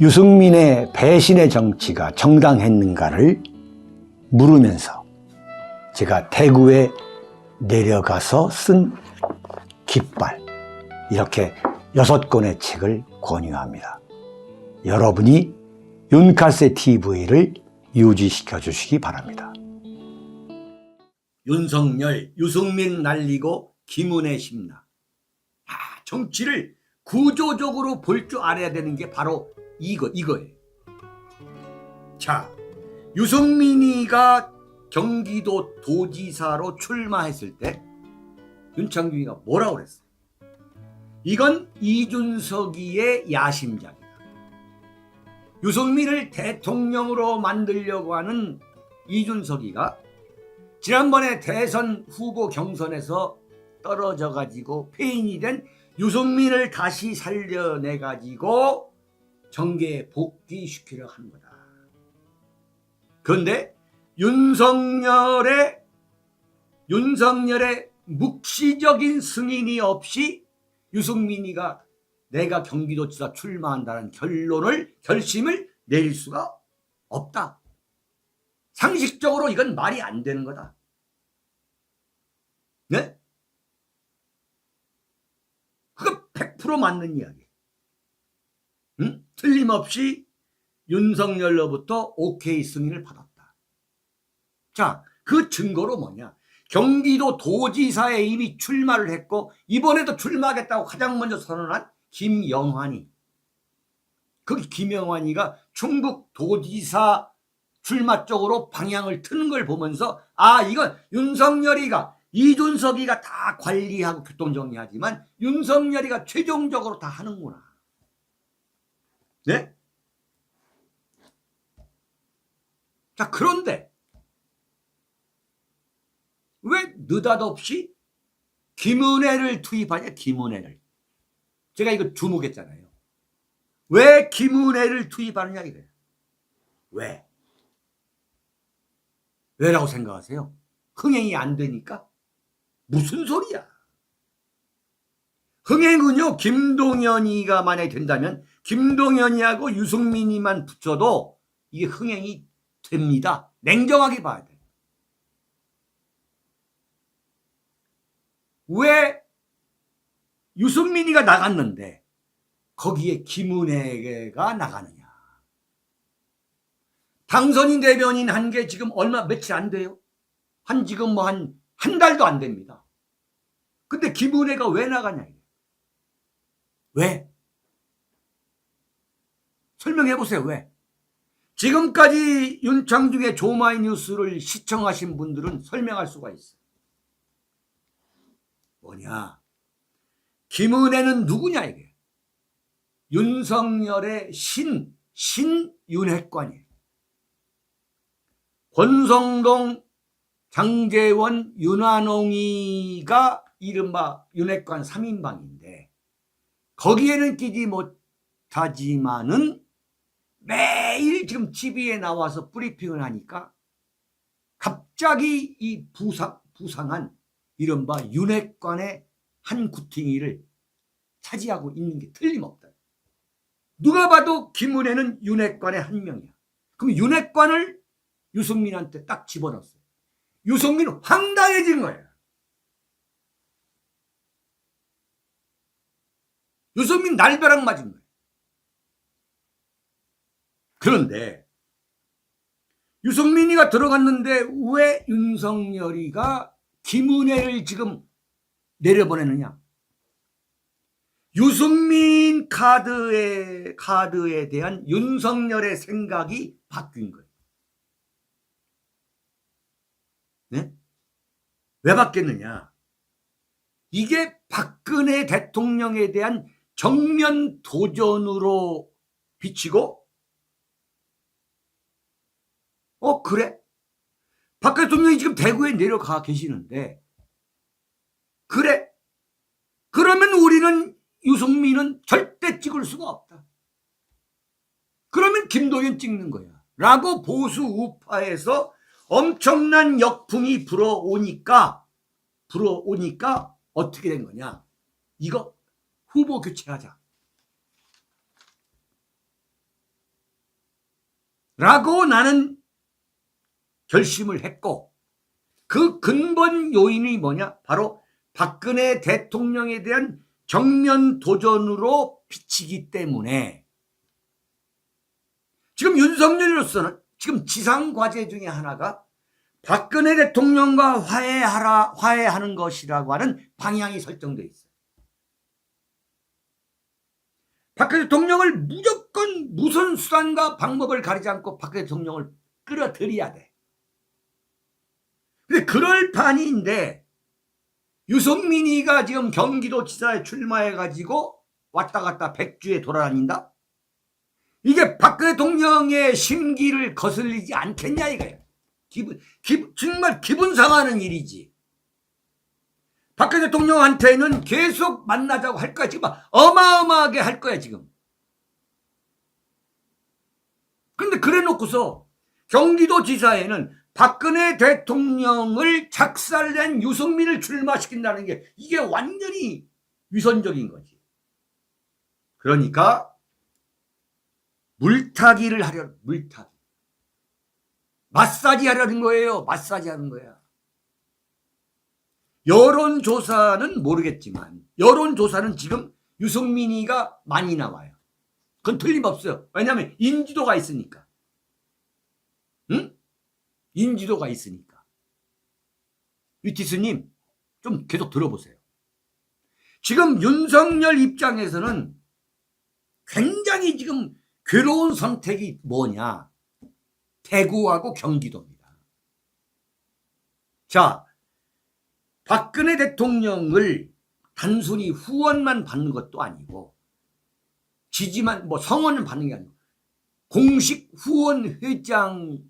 유승민의 배신의 정치가 정당했는가를 물으면서 제가 대구에 내려가서 쓴 깃발 이렇게 여섯 권의 책을 권유합니다. 여러분이 윤카세 TV를 유지시켜 주시기 바랍니다. 윤석열, 유승민 날리고 김은혜 심나. 아, 정치를 구조적으로 볼 줄 알아야 되는 게 바로 이거 이거예요. 자, 유승민이가 경기도 도지사로 출마했을 때 윤창중이가 뭐라고 그랬어? 이건 이준석이의 야심작이다. 유승민을 대통령으로 만들려고 하는 이준석이가 지난번에 대선 후보 경선에서 떨어져 가지고 폐인이 된 유승민을 다시 살려내 가지고 정계에 복귀시키려 한 거다. 그런데 윤석열의 윤석열의 묵시적인 승인이 없이 유승민이가 내가 경기도지사 출마한다는 결론을 결심을 내릴 수가 없다. 상식적으로 이건 말이 안 되는 거다. 네? 그거 100% 맞는 이야기. 응? 틀림없이 윤석열로부터 오케이 승인을 받았다. 자, 그 증거로 뭐냐? 경기도 도지사에 이미 출마를 했고 이번에도 출마하겠다고 가장 먼저 선언한 김영환이 그 김영환이가 충북 도지사 출마 쪽으로 방향을 트는 걸 보면서 아 이건 윤석열이가 이준석이가 다 관리하고 교통정리하지만 윤석열이가 최종적으로 다 하는구나. 네? 자 그런데 왜 느닷없이 김은혜를 투입하냐 김은혜를 제가 이거 주목했잖아요 왜 김은혜를 투입하느냐 이래요 왜? 왜라고 생각하세요? 흥행이 안 되니까? 무슨 소리야 흥행은요 김동연이가 만약에 된다면 김동연이하고 유승민이만 붙여도 이게 흥행이 됩니다 냉정하게 봐야 돼 왜 유승민이가 나갔는데 거기에 김은혜가 나가느냐? 당선인 대변인 한 게 지금 얼마 며칠 안 돼요? 한 지금 뭐 한 한 달도 안 됩니다. 근데 김은혜가 왜 나가냐? 왜? 설명해 보세요. 왜? 지금까지 윤창중의 조마이 뉴스를 시청하신 분들은 설명할 수가 있어요. 뭐냐? 김은혜는 누구냐 이게? 윤석열의 신, 신윤핵관이에요. 권성동, 장재원, 윤환홍이가 이른바 윤핵관 3인방인데 거기에는 끼지 못하지만은 매일 지금 TV에 나와서 브리핑을 하니까 갑자기 이 부상, 부상한 이른바 윤핵관의 한 구팅이를 차지하고 있는 게 틀림없다. 누가 봐도 김은혜는 윤핵관의 한 명이야. 그럼 윤핵관을 유승민한테 딱 집어넣었어요. 유승민은 황당해진 거야. 유승민 날벼락 맞은 거야. 그런데 유승민이가 들어갔는데 왜 윤석열이가 김은혜를 지금 내려보내느냐? 유승민 카드에, 카드에 대한 윤석열의 생각이 바뀐 거예요. 네? 왜 바뀌었느냐? 이게 박근혜 대통령에 대한 정면 도전으로 비치고, 어, 그래? 박 대통령이 지금 대구에 내려가 계시는데, 그래? 그러면 우리는 유승민은 절대 찍을 수가 없다. 그러면 김도연 찍는 거야. 라고 보수 우파에서 엄청난 역풍이 불어오니까, 불어오니까 어떻게 된 거냐. 이거 후보 교체하자. 라고 나는 결심을 했고, 그 근본 요인이 뭐냐? 바로 박근혜 대통령에 대한 정면 도전으로 비치기 때문에 지금 윤석열로서는 지금 지상 과제 중에 하나가 박근혜 대통령과 화해하라 화해하는 것이라고 하는 방향이 설정돼 있어요. 박근혜 대통령을 무조건 무슨 수단과 방법을 가리지 않고 박근혜 대통령을 끌어들여야 돼. 그럴 판인데 유승민이가 지금 경기도지사에 출마해가지고 왔다 갔다 백주에 돌아다닌다? 이게 박근혜 대통령의 심기를 거슬리지 않겠냐 이거예요. 기분, 기, 정말 기분 상하는 일이지. 박근혜 대통령한테는 계속 만나자고 할 거야. 지금 어마어마하게 할 거야, 지금. 근데 그래 놓고서 경기도 지사에는 박근혜 대통령을 작살낸 유승민을 출마시킨다는 게 이게 완전히 위선적인 거지. 그러니까 물타기를 하려 물타기. 마사지 하려는 거예요. 마사지 하는 거야. 여론조사는 모르겠지만 여론조사는 지금 유승민이가 많이 나와요. 그건 틀림없어요. 왜냐하면 인지도가 있으니까. 응? 인지도가 있으니까. 유티스님, 좀 계속 들어보세요. 지금 윤석열 입장에서는 굉장히 지금 괴로운 선택이 뭐냐. 대구하고 경기도입니다. 자, 박근혜 대통령을 단순히 후원만 받는 것도 아니고, 지지만, 뭐 성원을 받는 게 아니고, 공식 후원 회장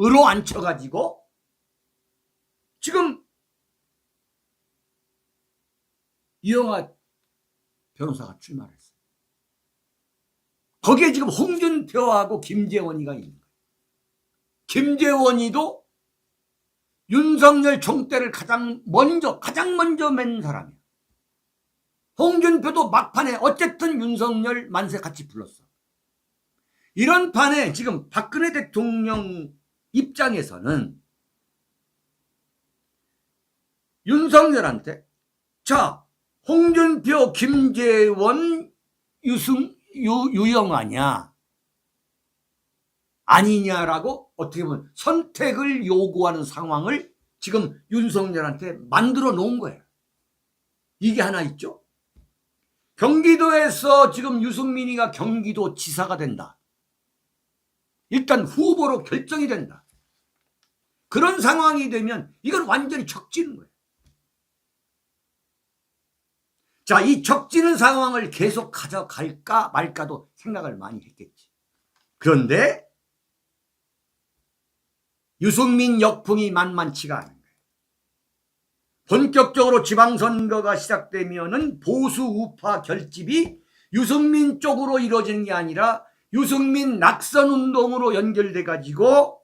으로 앉혀가지고 지금 이영아 변호사가 출마를 했어요. 거기에 지금 홍준표하고 김재원이가 있는 거예요. 김재원이도 윤석열 총대를 가장 먼저 가장 먼저 맨 사람이야. 홍준표도 막판에 어쨌든 윤석열 만세 같이 불렀어. 이런 판에 지금 박근혜 대통령 입장에서는 윤석열한테 자 홍준표, 김재원, 유승, 유, 유영아냐 아니냐라고 어떻게 보면 선택을 요구하는 상황을 지금 윤석열한테 만들어 놓은 거예요. 이게 하나 있죠. 경기도에서 지금 유승민이가 경기도 지사가 된다. 일단 후보로 결정이 된다. 그런 상황이 되면 이건 완전히 적지는 거예요. 자, 이 적지는 상황을 계속 가져갈까 말까도 생각을 많이 했겠지. 그런데 유승민 역풍이 만만치가 않은 거예요. 본격적으로 지방선거가 시작되면은 보수 우파 결집이 유승민 쪽으로 이루어지는 게 아니라 유승민 낙선 운동으로 연결돼 가지고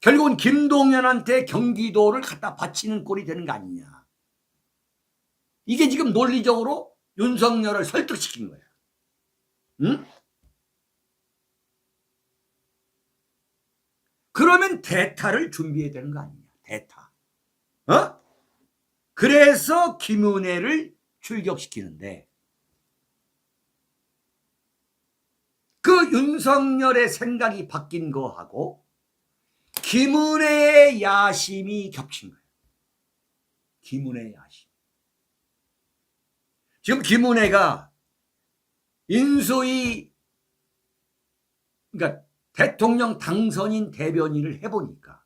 결국은 김동연한테 경기도를 갖다 바치는 꼴이 되는 거 아니냐. 이게 지금 논리적으로 윤석열을 설득시킨 거야. 응? 그러면 대타를 준비해야 되는 거 아니냐. 대타. 어? 그래서 김은혜를 출격시키는데 그그 윤석열의 생각이 바뀐 거하고 김은혜의 야심이 겹친 거예요. 김은혜의 야심. 지금 김은혜가 인소위 그러니까 대통령 당선인 대변인을 해보니까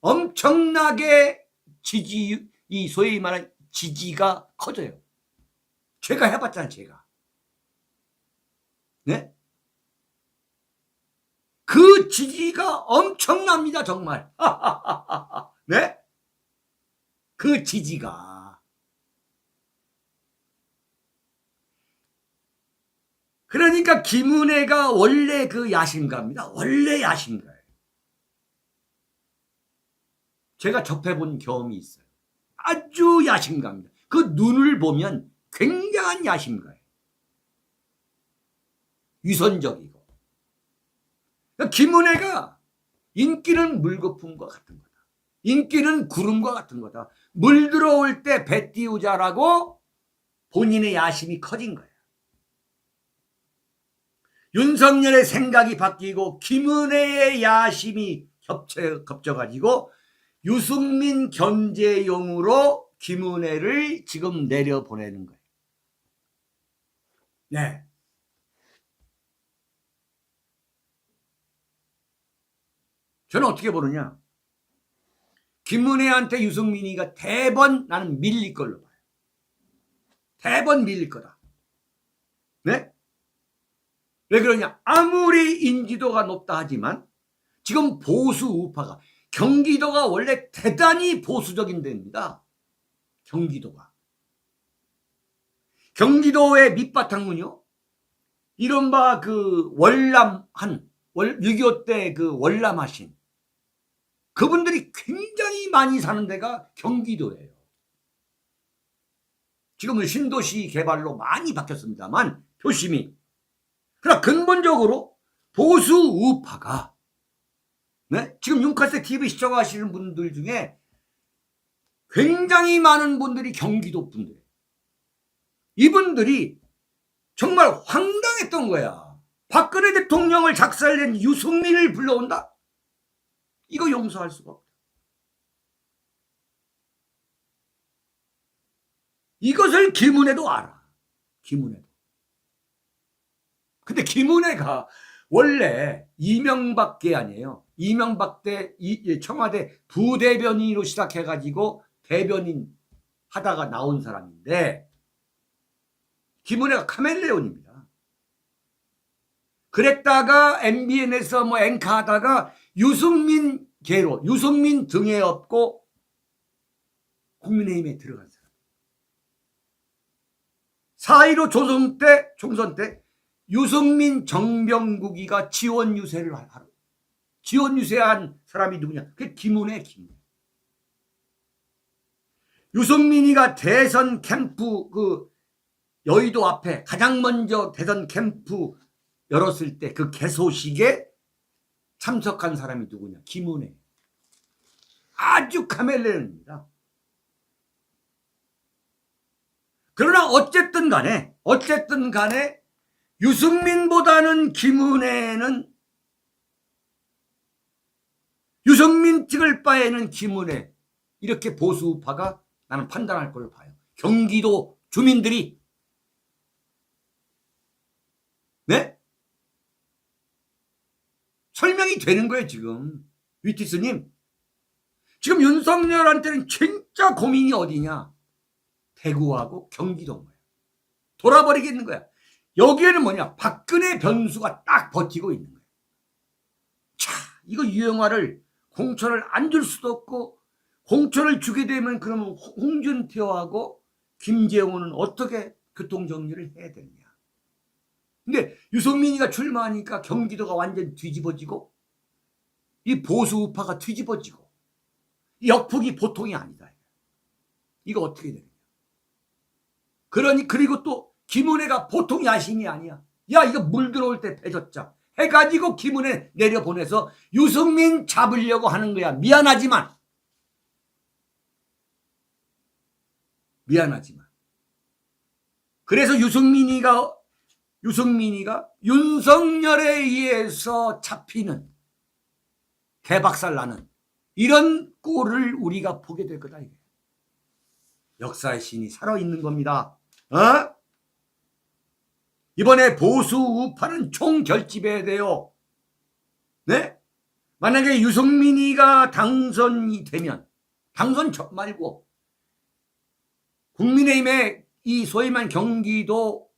엄청나게 지지 이 소위 말하는 지지가 커져요. 제가 해봤잖아요, 제가. 네? 그 지지가 엄청납니다, 정말. 네? 그 지지가. 그러니까 김은혜가 원래 그 야심가입니다. 원래 야심가예요. 제가 접해본 경험이 있어요. 아주 야심가입니다. 그 눈을 보면 굉장한 야심가예요. 위선적이고. 그러니까 김은혜가 인기는 물거품과 같은 거다. 인기는 구름과 같은 거다. 물 들어올 때 배 띄우자라고 본인의 야심이 커진 거야. 윤석열의 생각이 바뀌고 김은혜의 야심이 겹쳐, 겹쳐가지고 유승민 견제용으로 김은혜를 지금 내려보내는 거예요. 네. 저는 어떻게 보느냐. 김은혜한테 유승민이가 대번 나는 밀릴 걸로 봐요. 대번 밀릴 거다. 네? 왜 그러냐? 아무리 인지도가 높다 하지만 지금 보수 우파가 경기도가 원래 대단히 보수적인 데입니다. 경기도가. 경기도의 밑바탕은요. 이른바 그 월남한 6.25 때 그 월남하신 그분들이 굉장히 많이 사는 데가 경기도예요. 지금은 신도시 개발로 많이 바뀌었습니다만 표심이 그러나 근본적으로 보수 우파가 네? 지금 윤카세 TV 시청하시는 분들 중에 굉장히 많은 분들이 경기도 분들 이분들이 정말 황당했던 거야. 박근혜 대통령을 작살낸 유승민을 불러온다? 이거 용서할 수가 없다. 이것을 김은혜도 알아. 김은혜도. 근데 김은혜가 원래 이명박계 아니에요. 이명박 때 청와대 부대변인으로 시작해가지고 대변인 하다가 나온 사람인데 김은혜가 카멜레온입니다. 그랬다가 MBN에서 뭐 앵커 하다가 유승민 계로 유승민 등에 업고 국민의힘에 들어간 사람. 4.15 조선 때 총선 때 유승민 정병국이가 지원 유세를 하러 지원 유세한 사람이 누구냐? 그게 김은혜 김은혜. 유승민이가 대선 캠프 그 여의도 앞에 가장 먼저 대선 캠프 열었을 때 그 개소식에 참석한 사람이 누구냐? 김은혜. 아주 카멜레온입니다. 그러나 어쨌든 간에 어쨌든 간에 유승민보다는 김은혜는 유승민 찍을 바에는 김은혜 이렇게 보수파가 나는 판단할 걸로 봐요. 경기도 주민들이 네? 설명이 되는 거예요, 지금. 위티스님. 지금 윤석열한테는 진짜 고민이 어디냐? 대구하고 경기도인 거야. 돌아버리겠는 거야. 여기에는 뭐냐? 박근혜 변수가 딱 버티고 있는 거야. 자, 이거 유영화를 공천을 안 줄 수도 없고, 공천을 주게 되면 그러면 홍준표하고 김재원은 어떻게 교통정리를 해야 되느냐? 근데 유승민이가 출마하니까 경기도가 완전 뒤집어지고 이 보수 우파가 뒤집어지고 이 역풍이 보통이 아니다. 이거 어떻게 되느냐. 그러니 그리고 또 김은혜가 보통 야심이 아니야. 야 이거 물 들어올 때 배졌자 해가지고 김은혜 내려보내서 유승민 잡으려고 하는 거야. 미안하지만 미안하지만 그래서 유승민이가 유승민이가 윤석열에 의해서 잡히는 개박살 나는 이런 꼴을 우리가 보게 될 거다. 이게. 역사의 신이 살아있는 겁니다. 어? 이번에 보수 우파는 총결집해야 돼요. 네? 만약에 유승민이가 당선이 되면 당선 저 말고 국민의힘의 이 소위 말 경기도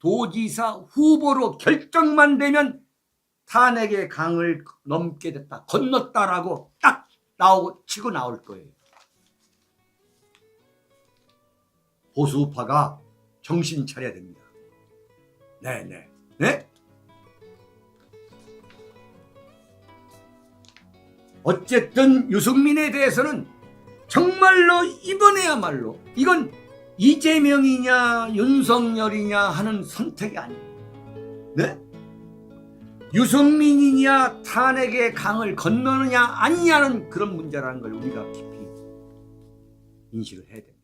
도지사 후보로 결정만 되면 탄핵의 강을 넘게 됐다 건넜다라고 딱 나오고 치고 나올 거예요. 보수파가 정신 차려야 됩니다. 네네 네? 어쨌든 유승민에 대해서는 정말로 이번에야말로 이건 이재명이냐 윤석열이냐 하는 선택이 아니에요. 네? 유승민이냐 탄핵의 강을 건너느냐 아니냐는 그런 문제라는 걸 우리가 깊이 인식을 해야 됩니다.